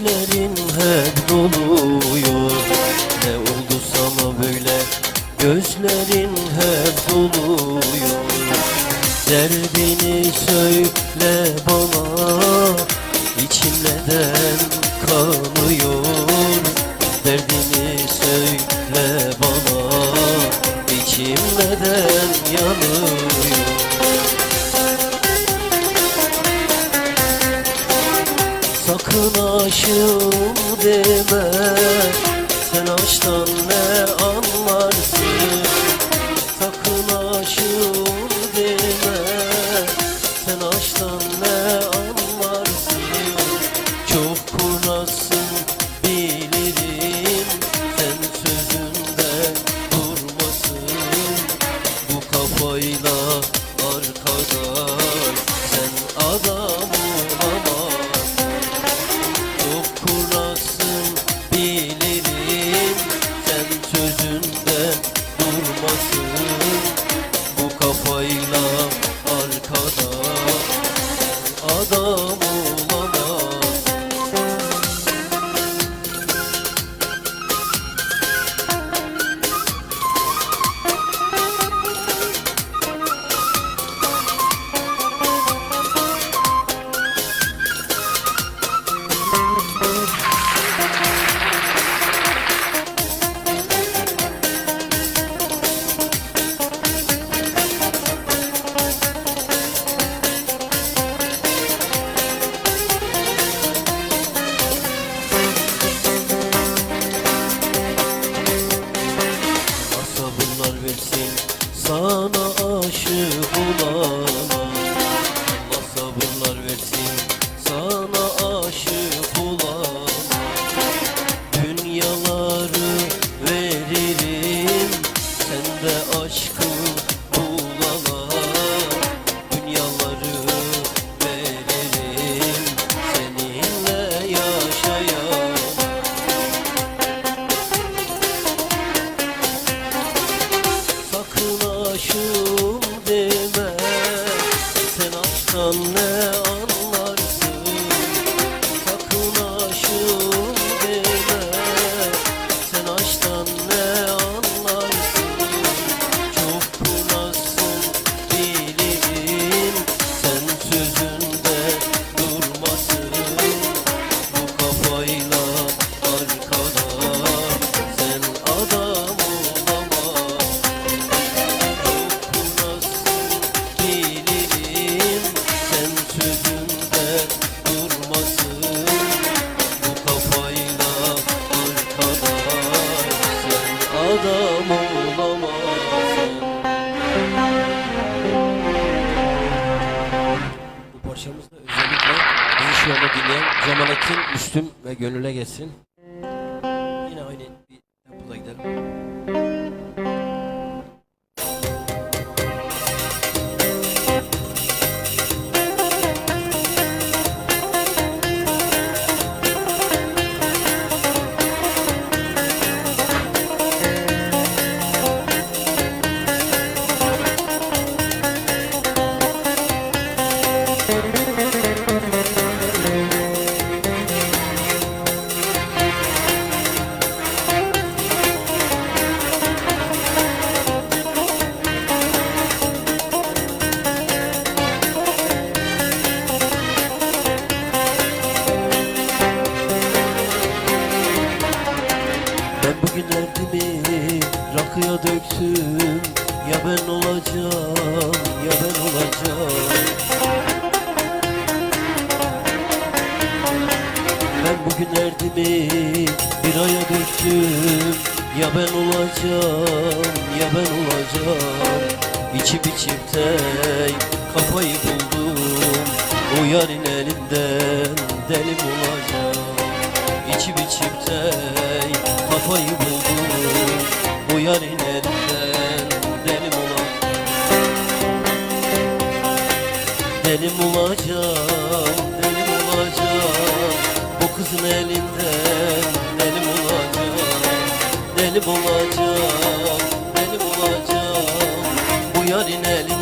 Gözlerin hep doluyor Ne oldu sana böyle? Gözlerin hep doluyor Derdini söyle bana. İçim neden kanıyor Sen sana aşık olana bizi şu anda dinleyen Cemalettin, Müslüm ve Gönül'e geçsin. Bugün derdimi rakıya döktüm. Ya ben olacağım ya ben olacağım. Ben bugün derdimi biraya döktüm. Ya ben olacağım ya ben olacağım. İçip tek kafayı buldum. O yarın elinden delim olacağım. İçip tek kafayı buldum O yarın elinden delim olacağım Delim olacağım, delim olacağım. Bu kızın elinden delim olacağım. Delim olacağım, delim olacağım. Bu yarın elinden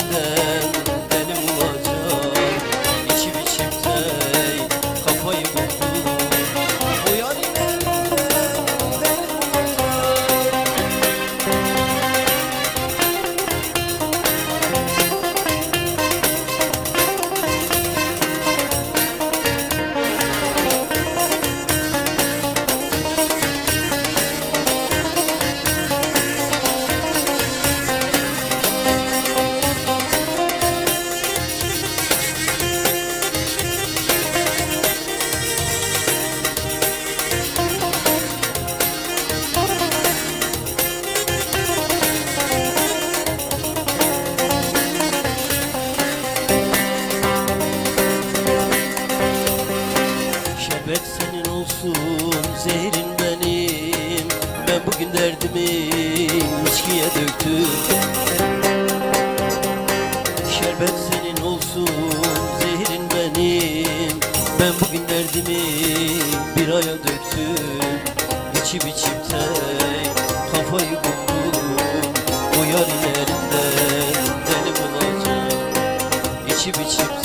derdimi bir aya döktüm İçip içip de kafayı buldum O yarın elinden deli bulacağım İçip içip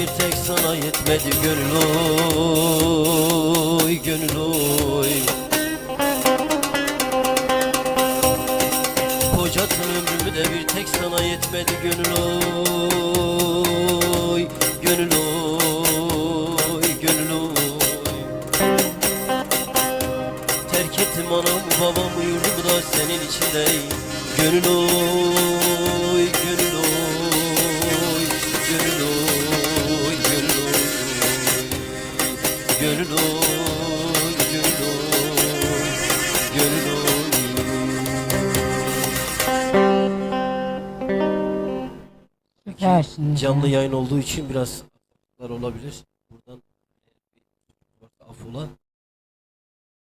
bir tek sana yetmedi gönül oy, gönül oy. Kocatın ömrümü de bir tek sana yetmedi gönül oy Gönül oy, gönül oy. Terk ettim anamı babamı yurdumu da senin içindeyim Gönül oy, Süpersiniz. Canlı ya. yayın olduğu için biraz olabilir. Buradan affola.